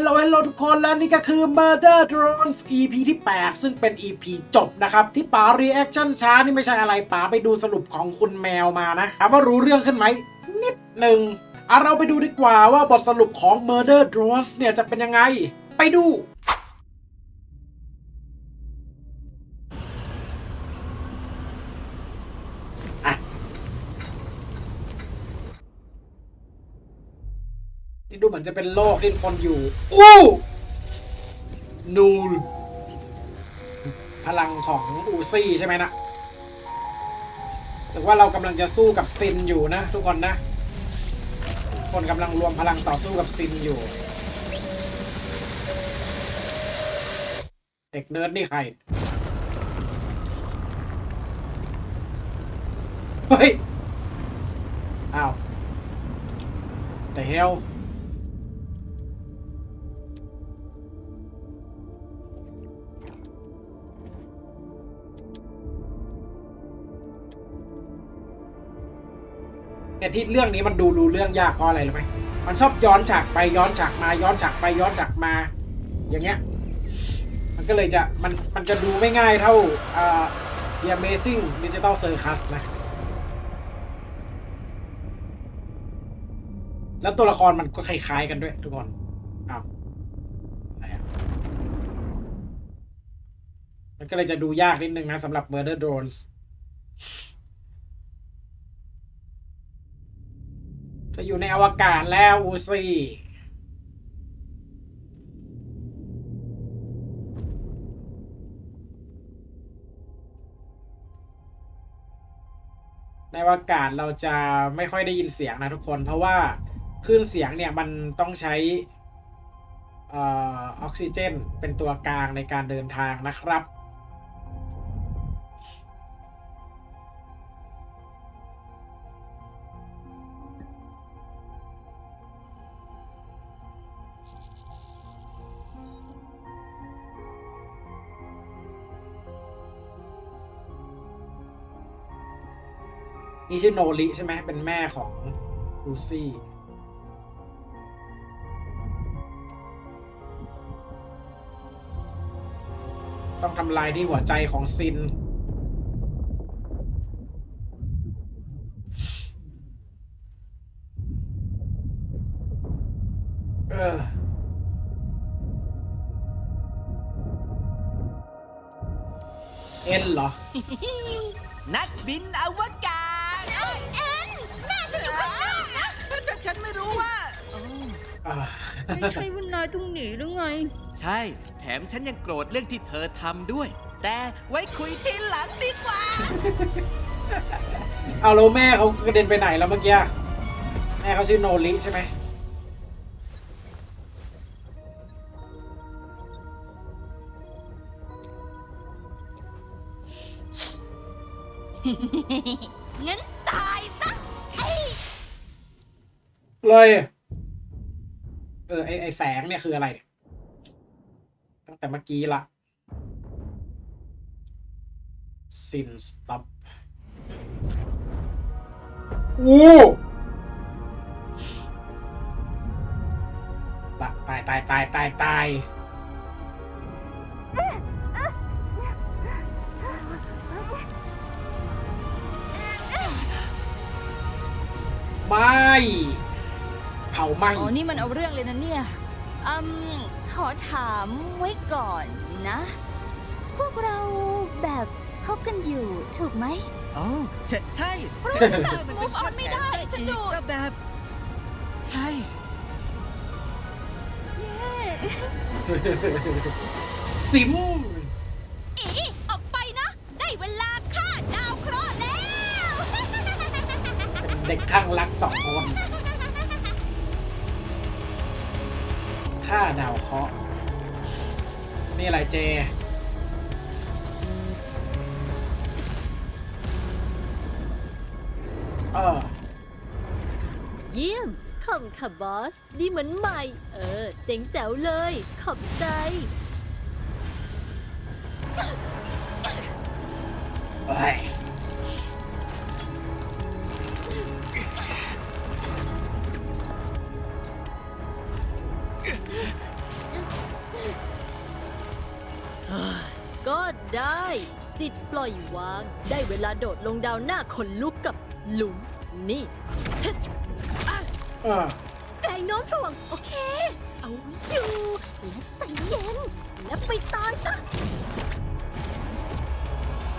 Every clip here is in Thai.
ฮัลโหลฮัลโหลทุกคนแล้วนี่ก็คือ Murder Drones EP ที่ 8 ซึ่งเป็น EP จบนะครับ ที่ป๋า reaction ช้านี่ไม่ใช่อะไรป๋าไปดูสรุปของคุณแมวมานะถามว่ารู้เรื่องขึ้นไหม นิดหนึ่งอะเราไปดูดีกว่าว่าบทสรุปของ Murder Drones เนี่ยจะเป็นยังไง ไปดู อะ นี่ดูเห มือนจะเป็นโลกที่คนอยู่ อู้นูลพลังของอูซี่ใช่ไหมนะถือว่าเรากำลังจะสู้กับซินอยู่นะ ทุกคนนะ คนกำลังรวมพลังต่อสู้กับซินอยู่ เด็กเนิร์ดนี่ใคร เฮ้ย อ้าว The hell เนี่ที่เรื่องนี้มันดูรู้เรื่องยากเพราะอะไรรู้ไหมมันชอบย้อนฉากไปย้อนฉากมาย้อนฉากไปย้อนฉากมา อย่างเงี้ย มันก็เลยจะมันมันจะดูไม่ง่ายเท่าเอ่า The Amazing Digital Circus นะ แล้วตัวละครมันก็คล้ายๆกันด้วยทุกคนอ้าวอะไรอะมันก็เลยจะดูยากนิดนึงนะสำหรับ Murder Drones จะอยู่ในอวกาศแล้วอูซี่ในอวกาศเราจะไม่ค่อยได้ยินเสียงนะทุกคน เพราะว่าคลื่นเสียงเนี่ยมันต้องใช้ออกซิเจน เป็นตัวกลางในการเดินทางนะครับ นี่ชื่อโนริใช่ไหมเป็นแม่ของลูซี่ต้องทำลายที่หัวใจของซิน ใช่ แถมฉันยังโกรธเรื่องที่เธอทำด้วย แต่ไว้คุยทีหลังดีกว่า เอาแล้วแม่เขากระเด็นไปไหนแล้วเมื่อกี้แม่เขาชื่อโนริใช่ไหมงั้นตายซะไอ้เลยเออไอไอแสงเนี่ยคืออะไรเนี่ย ตั้งแต่เมื่อกี้ละซินสต็อปอู้ตายตายตายตายตายตายไม่เผาไหมอ๋อนี่มันเอาเรื่องเลยนะเนี่ย อืมขอถามไว้ก่อนนะ พวกเราแบบคบกันอยู่ถูกไหม อ๋อใช่ใช่ move on ไม่ได้ฉันดู ก็แบบ ใช่สิม อีออกไปนะ ได้เวลาฆ่าดาวเคราะห์แล้วเป็นเด็กข้างรักสองคน ฆ่าดาวเคราะห์นี่อะไรเจ เออ เยี่ยมขอบคุณค่ะบอส ดีเหมือนใหม่ เออ เจ๋งแจ๋วเลย ขอบใจเฮ้ย ก็ได้ จิตปล่อยวาง ได้เวลาโดดลงดาวหน้าขนลุกกับหลุมนี่เออแรงโน้มถ่วง โอเค เอาอยู่และใจเย็น และไปตายซะ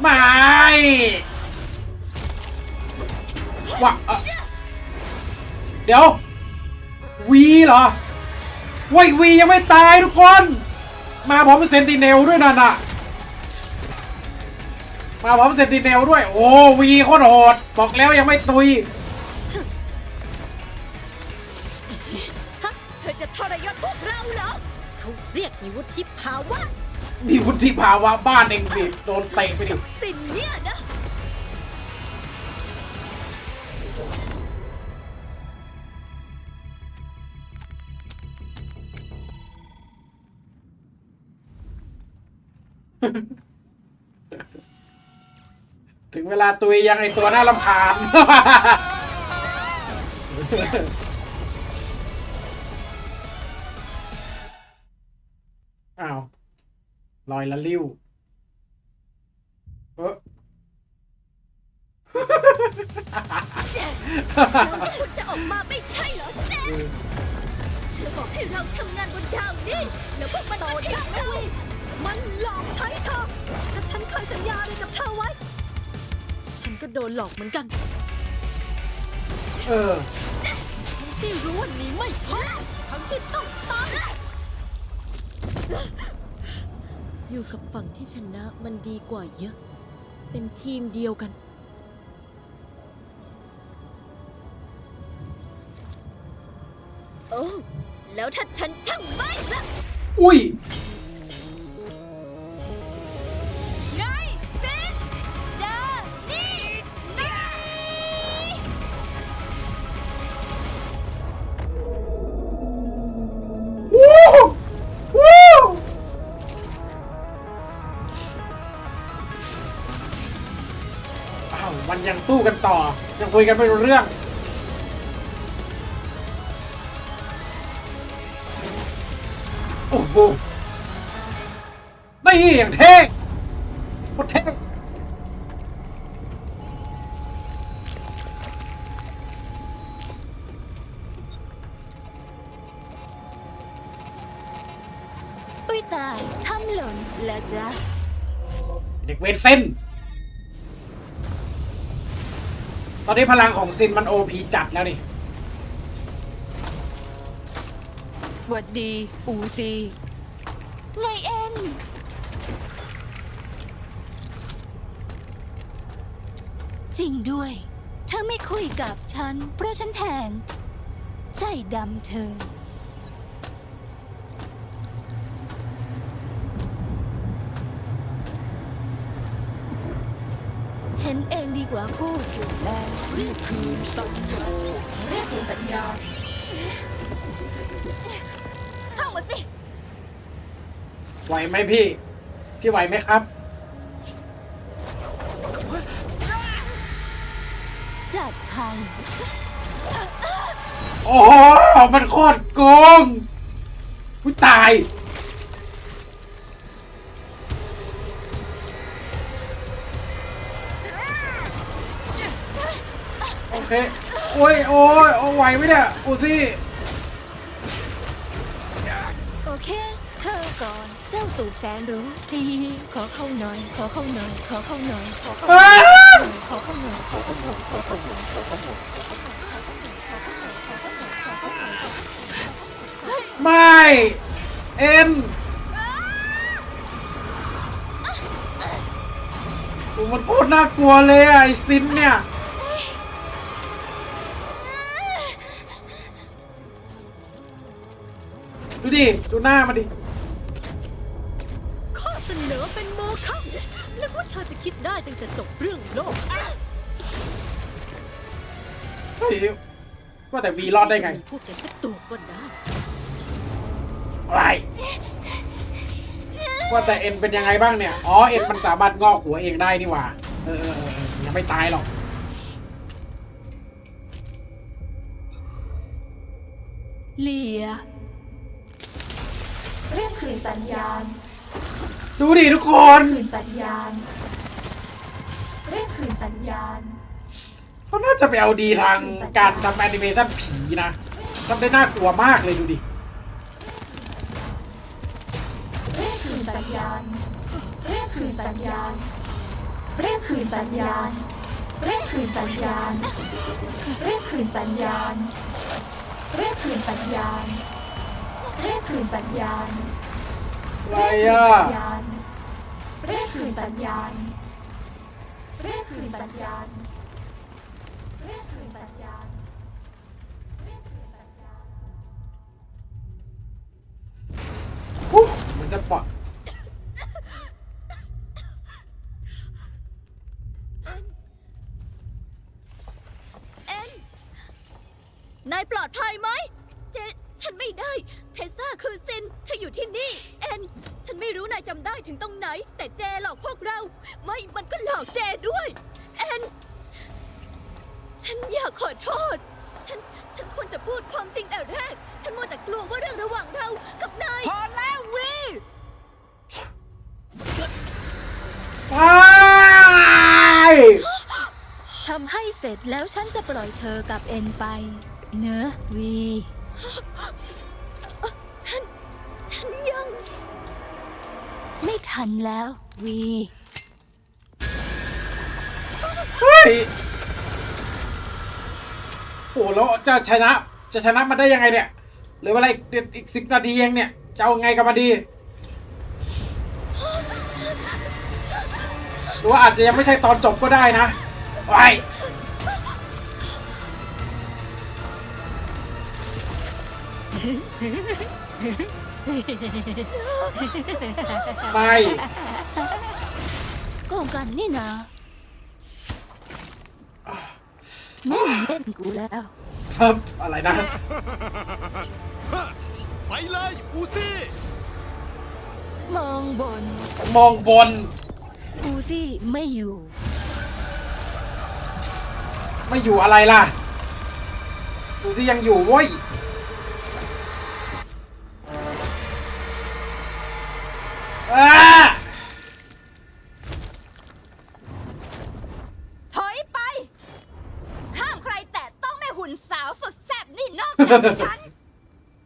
ไม่วะเอ่อเดี๋ยว วีเหรอเว้ยวียังไม่ตายทุกคน มาพร้อมเซนติเนลด้วยนั่นน่ะมาพร้อมเซนติเนลด้วย โอ้วีโคตรโหด บอกแล้วยังไม่ตุยฮะเธอจะทรยศพวกเราเหรอเขาเรียกมีวุฒิภาวะนี่คุณที่ภาวะบ้านเองสิ โดนเตะไปดิ สิ่งเนี้ยนะ ถึงเวลาตุยยังไอตัวน่ารำคาญอ้าวลอยละลิ้วเออคุณจะออกมาไม่ใช่เหรอแจ๊เธอบอกให้เราทำงานบนดาวนี่แล้วพวกมันมาทิ้งเรา มันหลอกใช้เธอถ้าฉันเคยสัญญาอะไรกับเธอไว้ ฉันก็โดนหลอกเหมือนกันเออที่รู้วันนี้ไม่พ้นทั้งที่ต้องตายอยู่กับฝั่งที่ชนะมันดีกว่าเยอะ เป็นทีมเดียวกัน โอ้ แล้วถ้าฉันช่างไม่ละ อุ้ย กันต่อ ยังคุยกันไม่รู้เรื่อง โอ้โหนี่อย่างเท่โคตรเท่อุ้ยตายทำหล่นแล้วจ้ะเด็กเวนเส้น ตอนนี้พลังของซินมันโอพีจัดแล้วนี่หวัดดี อูซีไงเอ็น จริงด้วยเธอไม่คุยกับฉัน เพราะฉันแทง ใจดำเธอ เห็นเอ ดีกว่าพูดอยู่แล้วเรียกคืนสัญญาเรียกคืนสัญญาเข้ามาสิไหวไหมพี่ พี่ไหวไหมครับจัดให้โอ้โหมันโคตรโกงอุ้ยตาย เค โอ้ย โอ้ยโอ้ไหวไหมเนี่ยอูซี่ โอเค เธอก่อน เจ้าตูบแสนรู้ฮีฮีขอเข้าหน่อย ขอเข้าหน่อย ขอเข้าหน่อย ขอเข้าหน่อ้าอยวขอเข้าหน่อยขอเข้าหน่อยขอเข้าหน่อยขอเข้าหน่อยไม่ เอ็นโอ้มันโคตรน่ากลัวเลยอะไอซินเนี่ย ดูดิ ดูหน้ามันดิ ข้อเสนอเป็นโมฆะนึกว่าเธอจะคิดได้ตั้งแต่จบเรื่องโลกเฮ้ยว่าแต่วีรอดได้ไงพูดแกสักตัวก็ได้ อะไร ว่าแต่เอ็นเป็นยังไงบ้างเนี่ย อ๋อ เอ็นมันสามารถงอกหัวเองได้นี่หว่า เออเออเออเออยังไม่ตายหรอกเลีย เรียกคืนสัญญาณ ดูดิทุกคน คืนสัญญาณ เรียกคืนสัญญาณ เขาน่าจะไปเอาดีทางการทำแอนิเมชันผีนะทำได้น่ากลัวมากเลยดูดิ เรียกคืนสัญญาณ เรียกคืนสัญญาณ เรียกคืนสัญญาณ เรียกคืนสัญญาณ เรียกคืนสัญญาณ เรียกคืนสัญญาณ เรียกคืนสัญญาณอะไรเรียกคืนอะสัญญาณเรียกคืนสัญญาณเรียกคืนสัญญาณเรียกคืนสัญญาณเรียกคืนสัญญาณอู้มันจะปลอดเอ็นนายปลอดภัยไหม เจ ฉันไม่ได้ เทสซาคือซินเธออยู่ที่นี่ เอ็น ฉันไม่รู้นายจำได้ถึงตรงไหน แต่เจหลอกพวกเรา ไม่มันก็หลอกเจด้วย เอ็น ฉันอยากขอโทษ ฉัน ฉันควรจะพูดความจริงแต่แรก ฉันมัวแต่กลัวว่าเรื่องระหว่างเรากับนาย พอแล้ววีไปทำให้เสร็จแล้วฉันจะปล่อยเธอกับเอ็นไป เนอะวี ทันแล้ววี เฮ้ยโอ้แล้วจะชนะ จะชนะมันได้ยังไงเนี่ยเหลือเวลาอีกอีกสิบนาทีเองเนี่ยจะเอาไงกับมันดีหรือว่าอาจจะยังไม่ใช่ตอนจบก็ได้นะไป ไป โกงกันนี่นะแม่งเล่นกูแล้ว ครับอะไรนะ ไปเลยอูซี่ มองบนมองบนอูซี่ไม่อยู่ ไม่อยู่อะไรล่ะดูสิยังอยู่เว้ย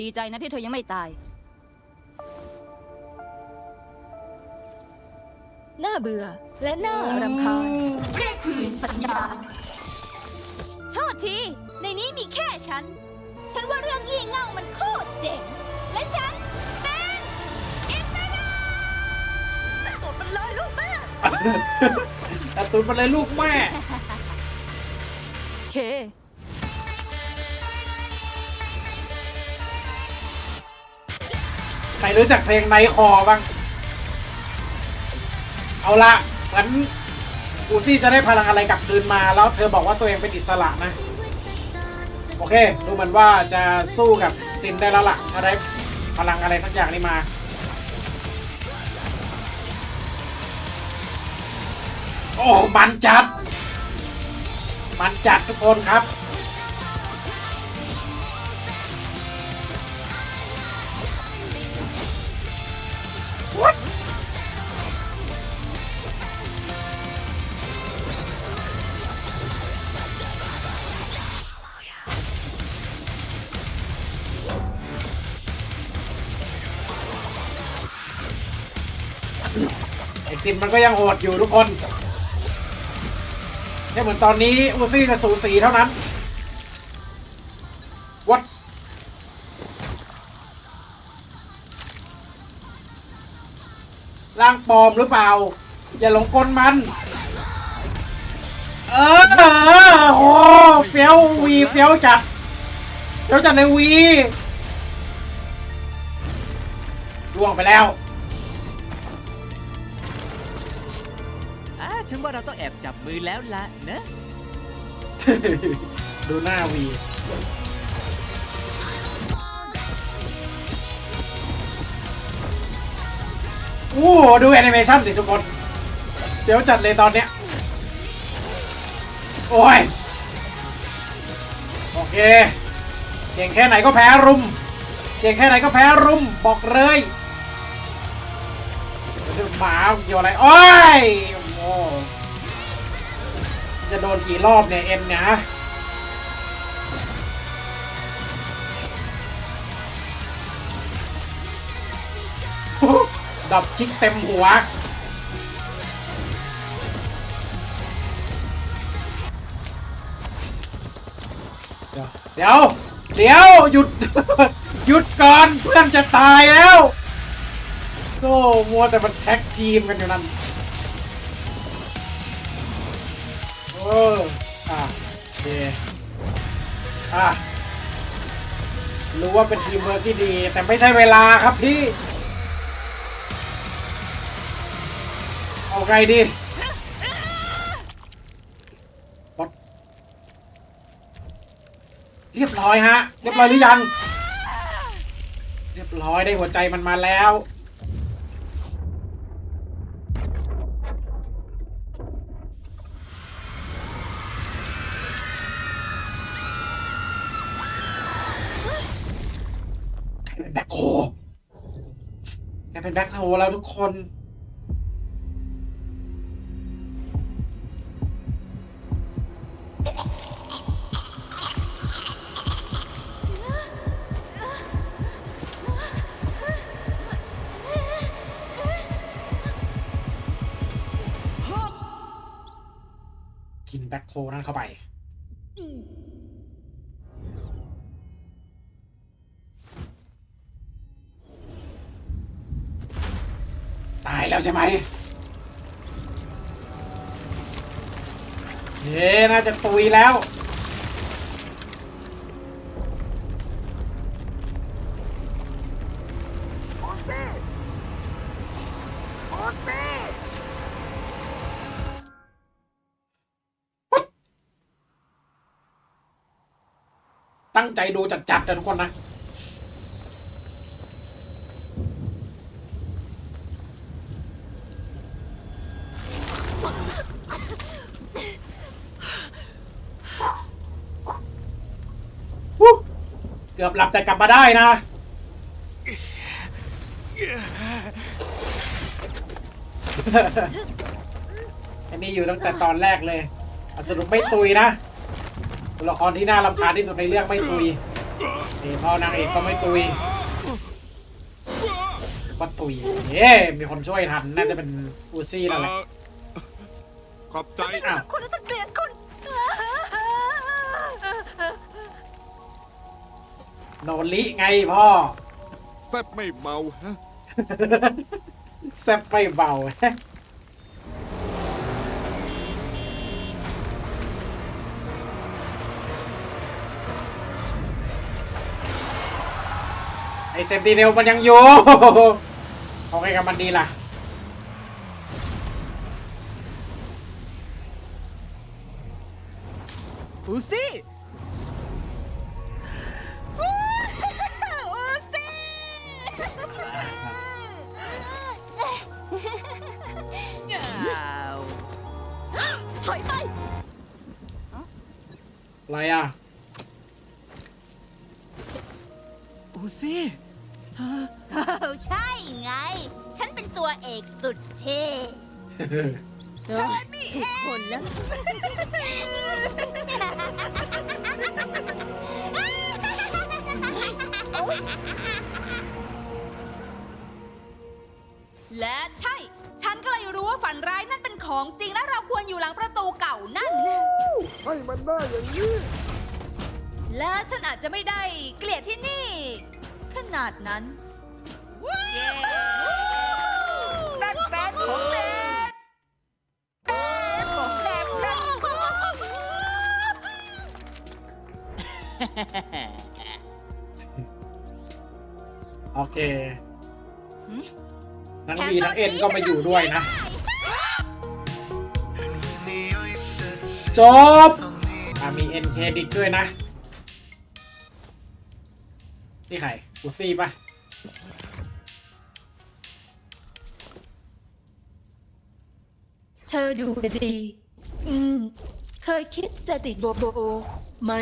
ดีใจนะที่เธอยังไม่ตาย น่าเบื่อและน่ารำคาญเรียกคืนสัญญาณโทษที ในนี้มีแค่ฉัน ฉันว่าเรื่องงี่เง่ามันโคตรเจ๋ง และฉันเป็นอินเตอร์ตดมันเลยลูกแม่แต่ตุนมาเลยลูกแม่เค ใครรู้จักเพลงในคอบ้าง เอาละเหมือนอูซี่จะได้พลังอะไรกลับคืนมา แล้วเธอบอกว่าตัวเองเป็นอิสระนะ โอเค ดูเหมือนว่าจะสู้กับซินได้แล้วล่ะถ้าได้พลังอะไรสักอย่างนี้มาโอ้ มันจัด มันจัดทุกคนครับินมันก็ยังโหดอยู่ทุกคนแค่เหมือนตอนนี้อูซี่จะสูสีเท่านั้นวัดร่างปลอมหรือเปล่า อย่าหลงกลมัน เออเออโอ้เฟี้ยววีเฟี้ยวจัดเฟี้ยวจัดในวีล่วงไปแล้ว ฉันว่าเราต้องแอบจับมือแล้วละนะ ดูหน้าวีโอ้โหดูแอนิเมชันสิทุกคน เดี๋ยวจัดเลยตอนเนี้ย โอ้ย โอเค เก่งแค่ไหนก็แพ้รุม เก่งแค่ไหนก็แพ้รุม บอกเลยหมาเกี่ยวอะไร โอ้ย จะโดนกี่รอบเนี่ยเอ็นเนี่ยฮะดับคิกเต็มหัว เดี๋ยว เดี๋ยว หยุด หยุดก่อน เพื่อนจะตายแล้วโอ้มัวแต่มันแท็กทีมกันอยู่นั่น ออ อะโอเคอะ รู้ว่าเป็นทีมเวิร์กที่ดี แต่ไม่ใช่เวลาครับพี่ เอาไงดีปลดเรียบร้อยฮะ เรียบร้อยหรือยัง เรียบร้อยได้หัวใจมันมาแล้ว เป็นแบ็คโฮใครเป็นแบ็คโฮแล้วทุกคนกินแบ็คโฮนั่นเข้าไป แล้วใช่ไหมเฮ้น่าจะตุยแล้ว ตั้งใจดูจัดๆนะทุกคนนะ กือบหลับแต่กลับมาได้นะ อันนี้อยู่ตั้งแต่ตอนแรกเลยอะสรุปไม่ตุยนะตัวละครที่น่ารำคาญที่สุดในเรื่องไม่ตุยนี่พ่อนางเอกก็ไม่ตุยก็ตุยเอ๊มีคนช่วยทันน่าจะเป็นอูซี่แล้วแหละเอ่อขอบใจอ้าวคุณแล้วจะเกลียดคุณ โนริไงพ่อ แซ่บไม่เมาฮะแซ่บไม่เบา ไอเซนติเนลมันยังอยู่ เอาไงกับมันดีล่ะ เออใช่ไง ฉันเป็นตัวเอกสุดเท่ทุกคนแล้วและใช่ ฉันก็เลยรู้ว่าฝันร้ายนั่นเป็นของจริงและเราควรอยู่หลังประตูเก่านั่น ให้มันได้อย่างนี้ และฉันอาจจะไม่ได้เกลียดที่นี่ ขนาดนั้นเย้นั่นแฟนของเล็กแฟนของเล็กนั่นโอเค ทั้งวีทั้งเอ็นก็มาอยู่ด้วยนะ จบอะมีเอ็นเครดิตด้วยนะ นี่ใคร กูซี่ปะเธอดูดี อืม เคยคิดจะติดโบโบไหม